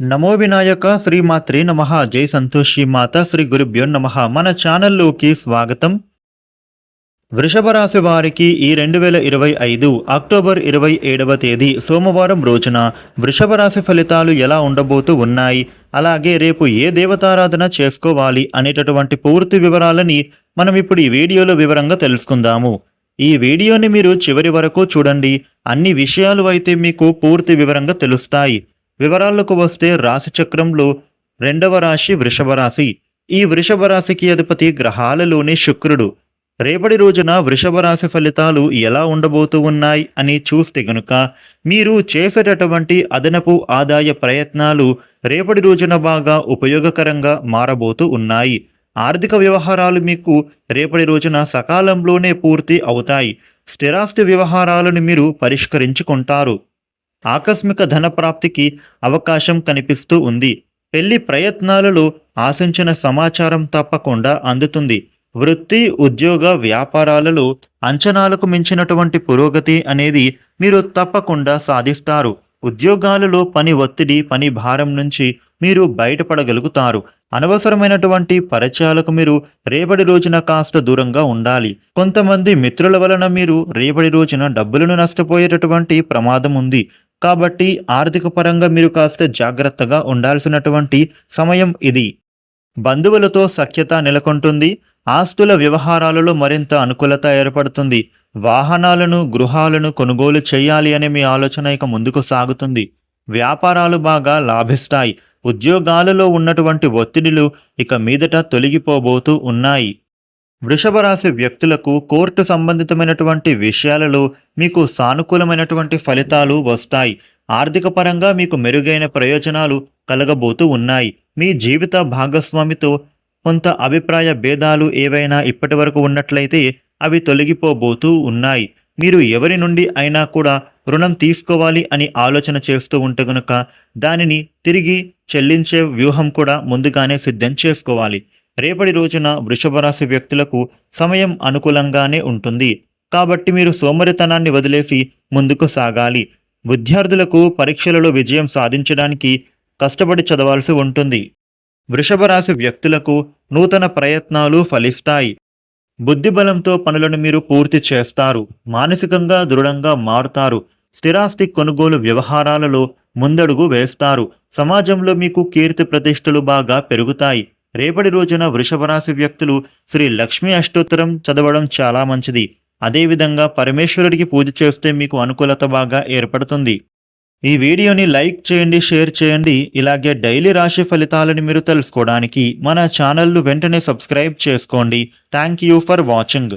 నమో వినాయక శ్రీమాత్రే నమ జై సంతోషి మాత శ్రీ గురుభ్యో నమ. మన ఛానల్లోకి స్వాగతం. వృషభ రాశి వారికి ఈ రెండు వేల ఇరవై ఐదు అక్టోబర్ ఇరవై ఏడవ తేదీ సోమవారం రోజున వృషభ రాశి ఫలితాలు ఎలా ఉండబోతూ ఉన్నాయి? అలాగే రేపు ఏ దేవతారాధన చేసుకోవాలి అనేటటువంటి పూర్తి వివరాలని మనం ఇప్పుడు ఈ వీడియోలో వివరంగా తెలుసుకుందాము. ఈ వీడియోని మీరు చివరి వరకు చూడండి. అన్ని విషయాలు అయితే మీకు పూర్తి వివరంగా తెలుస్తాయి. వివరాలకు వస్తే రాశి చక్రంలో రెండవ రాశి వృషభ రాశి. ఈ వృషభ రాశికి అధిపతి గ్రహాలలోని శుక్రుడు. రేపటి రోజున వృషభ రాశి ఫలితాలు ఎలా ఉండబోతూ ఉన్నాయి అని చూస్తే గనుక మీరు చేసేటటువంటి అదనపు ఆదాయ ప్రయత్నాలు రేపటి రోజున బాగా ఉపయోగకరంగా మారబోతూ ఉన్నాయి. ఆర్థిక వ్యవహారాలు మీకు రేపటి రోజున సకాలంలోనే పూర్తి అవుతాయి. స్థిరాస్తి వ్యవహారాలను మీరు పరిష్కరించుకుంటారు. ఆకస్మిక ధన ప్రాప్తికి అవకాశం కనిపిస్తూ ఉంది. పెళ్ళి ప్రయత్నాలలో ఆశించిన సమాచారం తప్పకుండా అందుతుంది. వృత్తి ఉద్యోగ వ్యాపారాలలో అంచనాలకు మించినటువంటి పురోగతి అనేది మీరు తప్పకుండా సాధిస్తారు. ఉద్యోగాలలో పని ఒత్తిడి పని భారం నుంచి మీరు బయటపడగలుగుతారు. అనవసరమైనటువంటి పరిచయాలకు మీరు రేపటి రోజున కాస్త దూరంగా ఉండాలి. కొంతమంది మిత్రుల వలన మీరు రేపటి రోజున డబ్బులను నష్టపోయేటటువంటి ప్రమాదం ఉంది. కాబట్టి ఆర్థిక పరంగా మీరు కాస్త జాగ్రత్తగా ఉండాల్సినటువంటి సమయం ఇది. బంధువులతో సఖ్యత నెలకొంటుంది ఆస్తుల వ్యవహారాలలో మరింత అనుకూలత ఏర్పడుతుంది వాహనాలను గృహాలను కొనుగోలు చేయాలి అనే మీ ఆలోచన ఇక ముందుకు సాగుతుంది. వ్యాపారాలు బాగా లాభిస్తాయి ఉద్యోగాలలో ఉన్నటువంటి ఒత్తిడిలు ఇక మీదట తొలగిపోబోతూ ఉన్నాయి. వృషభ రాశి వ్యక్తులకు కోర్టు సంబంధితమైనటువంటి విషయాలలో మీకు సానుకూలమైనటువంటి ఫలితాలు వస్తాయి. ఆర్థిక పరంగా మీకు మెరుగైన ప్రయోజనాలు కలగబోతూ ఉన్నాయి. మీ జీవిత భాగస్వామితో కొంత అభిప్రాయ భేదాలు ఏవైనా ఇప్పటి వరకు ఉన్నట్లయితే అవి తొలగిపోబోతూ ఉన్నాయి. మీరు ఎవరి నుండి అయినా కూడా రుణం తీసుకోవాలి అని ఆలోచన చేస్తూ ఉంటే గనుక దానిని తిరిగి చెల్లించే వ్యూహం కూడా ముందుగానే సిద్ధం చేసుకోవాలి. రేపటి రోజున వృషభ రాశి వ్యక్తులకు సమయం అనుకూలంగానే ఉంటుంది. కాబట్టి మీరు సోమరితనాన్ని వదిలేసి ముందుకు సాగాలి. విద్యార్థులకు పరీక్షలలో విజయం సాధించడానికి కష్టపడి చదవాల్సి ఉంటుంది. వృషభ రాశి వ్యక్తులకు నూతన ప్రయత్నాలు ఫలిస్తాయి. బుద్ధిబలంతో పనులను మీరు పూర్తి చేస్తారు. మానసికంగా దృఢంగా మారుతారు. స్థిరాస్తి కొనుగోలు వ్యవహారాలలో ముందడుగు వేస్తారు. సమాజంలో మీకు కీర్తి ప్రతిష్టలు బాగా పెరుగుతాయి. రేపటి రోజున వృషభరాశి వ్యక్తులు శ్రీ లక్ష్మీ అష్టోత్తరం చదవడం చాలా మంచిది. అదేవిధంగా పరమేశ్వరుడికి పూజ చేస్తే మీకు అనుకూలత బాగా ఏర్పడుతుంది. ఈ వీడియోని లైక్ చేయండి షేర్ చేయండి. ఇలాగే డైలీ రాశి ఫలితాలను మీరు తెలుసుకోవడానికి మన ఛానల్ను వెంటనే సబ్స్క్రైబ్ చేసుకోండి. Thank you for watching.